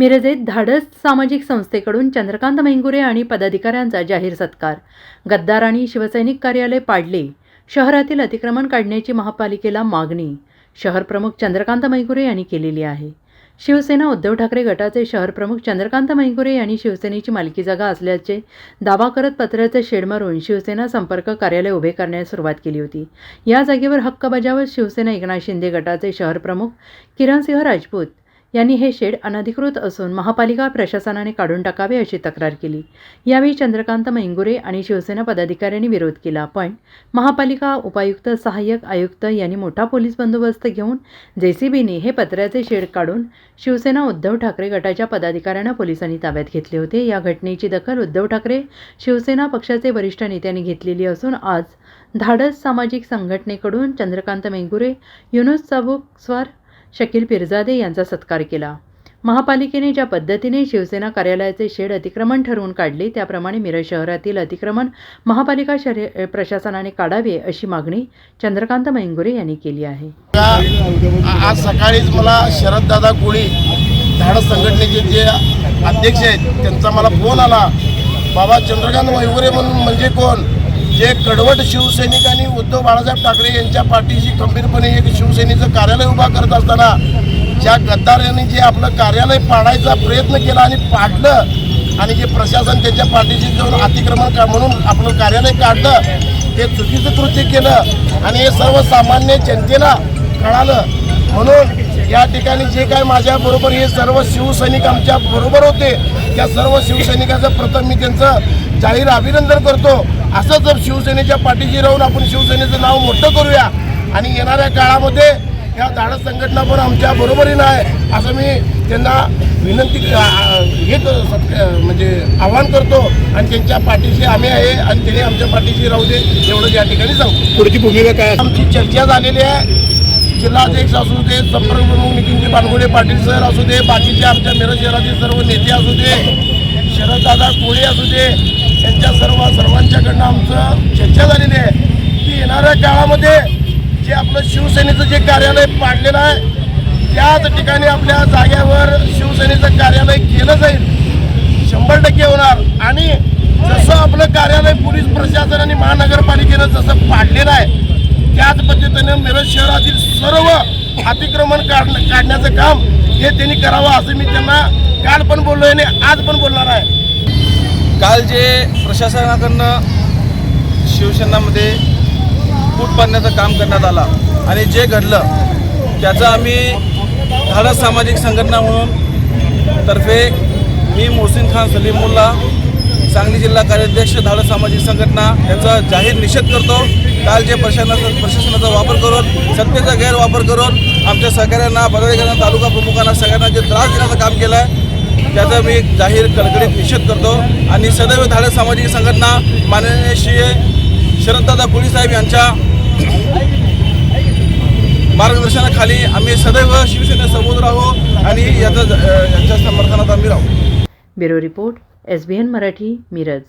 मिरजेत धाडस सामाजिक संस्थेकडून चंद्रकांत मेंगुरे आणि पदाधिकाऱ्यांचा जाहीर सत्कार. गद्दार आणि शिवसैनिक कार्यालय पाडले. शहरातील अतिक्रमण काढण्याची महापालिकेला मागणी. शहरप्रमुख चंद्रकांत मेंगुरे यांनी केलेली आहे. शिवसेना उद्धव ठाकरे गटाचे शहरप्रमुख चंद्रकांत मेंगुरे यांनी शिवसेनेची मालकी जागा असल्याचे दावा करत पत्र्याचे शेड मारून शिवसेना संपर्क कार्यालय उभे करण्यास सुरुवात केली होती. या जागेवर हक्क बजावत शिवसेना एकनाथ शिंदे गटाचे शहरप्रमुख किरणसिंह राजपूत यांनी हे शेड अनधिकृत असून महापालिका प्रशासनाने काढून टाकावे अशी तक्रार केली. यावेळी चंद्रकांत मेंगुरे आणि शिवसेना पदाधिकाऱ्यांनी विरोध केला. पण महापालिका उपायुक्त सहाय्यक आयुक्त यांनी मोठा पोलीस बंदोबस्त घेऊन जेसीबीने हे पत्र्याचे शेड काढून शिवसेना उद्धव ठाकरे गटाच्या पदाधिकाऱ्यांना पोलिसांनी ताब्यात घेतले होते. या घटनेची दखल उद्धव ठाकरे शिवसेना पक्षाचे वरिष्ठ नेत्यांनी घेतलेली असून आज धाडस सामाजिक संघटनेकडून चंद्रकांत मेंगुरे युनुस चाबुकस्वार शकील पिरजादे यांचा सत्कार केला. महापालिकेने ज्या पद्धतीने शिवसेना कार्यालयाचे शेड अतिक्रमण ठरवून काढले त्याप्रमाणे मिरज शहरातील अतिक्रमण महापालिका शरी प्रशासनाने काढावे अशी मागणी चंद्रकांत मेंगुरे यांनी केली आहे. आज सकाळीच मला शरददादा कोळी धाडस संघटनेचे जे अध्यक्ष आहेत त्यांचा मला फोन आला. बाबा चंद्रकांत मैंगुरे म्हणून म्हणजे कोण? जे कडवट शिवसैनिकांनी उद्धव बाळासाहेब ठाकरे यांच्या पाठीशी खंबीरपणे एक शिवसेनेचं कार्यालय उभा करत असताना ज्या गद्दारांनी जे आपलं कार्यालय पाडायचा प्रयत्न केला आणि पाडलं आणि जे प्रशासन त्यांच्या पाठीशी जाऊन अतिक्रमण का म्हणून आपलं कार्यालय काढलं ते चुकीचं कृत्य केलं आणि हे सर्वसामान्य जनतेला कळालं. म्हणून या ठिकाणी जे काय माझ्या बरोबर हे सर्व शिवसैनिक आमच्या बरोबर होते त्या सर्व शिवसैनिकाचं प्रथम मी त्यांचं जाहीर अभिनंदन करतो. असंच जर शिवसेनेच्या पाठीशी राहून आपण शिवसेनेचं नाव मोठं करूया आणि येणाऱ्या काळामध्ये या धाडस संघटना पण आमच्या बरोबरीनं आहे असं मी त्यांना विनंती हे म्हणजे आवाहन करतो आणि त्यांच्या पाठीशी आम्ही आहे आणि त्यांनी आमच्या पाठीशी राहू दे एवढं या ठिकाणी सांगतो. पुढची भूमिका काय आमची चर्चा झालेली आहे. जिल्हाध्यक्ष असू दे संपर्क प्रमुख नितीनजी बानगुडे पाटील सर असू दे बाकीचे आमच्या मिरज शहरातील सर्व नेते असू दे शरददादा कोळी असू दे यांच्या सर्व सर्वांच्याकडनं आमचं चर्चा झालेली आहे. की येणाऱ्या काळामध्ये जे आपलं शिवसेनेचं जे कार्यालय पाडलेलं आहे त्याच ठिकाणी आपल्या जाग्यावर शिवसेनेचं कार्यालय केलं जाईल. शंभर टक्के होणार. आणि जसं आपलं कार्यालय पोलीस प्रशासन आणि महानगरपालिकेनं जसं पाडलेलं आहे शहरातील सर्व अतिक्रमण काढ काढण्याचं काम हे त्यांनी करावं असं मी त्यांना काल पण बोललो आणि आज पण बोलणार आहे. काल जे प्रशासनाकडनं शिवसेनामध्ये फूट पाडण्याचं काम करण्यात आलं आणि जे घडलं त्याचं आम्ही धाडस सामाजिक संघटना म्हणून तर्फे मी मोहसिन खान सलीमुल्ला सांगली जिल्हा कार्याध्यक्ष धाडस सामाजिक संघटना याचा जाहीर निषेध करतो. काल जे प्रशासनाचा प्रशासनाचा वापर करून सत्तेचा गैरवापर करून आमच्या सहकाऱ्यांना पदाधिकाऱ्यांना तालुका प्रमुखांना सगळ्यांना जे त्रास देण्याचं काम केलं आहे त्याचा मी जाहीर कडकडीत निषेध करतो. आणि सदैव धाडस सामाजिक संघटना माननीय श्री शरददादा कोळी साहेब यांच्या मार्गदर्शनाखाली आम्ही सदैव शिवसेनेसमोर राहू आणि याचा यांच्या समर्थनात आम्ही राहू. Bureau report S B N Marathi Miraj.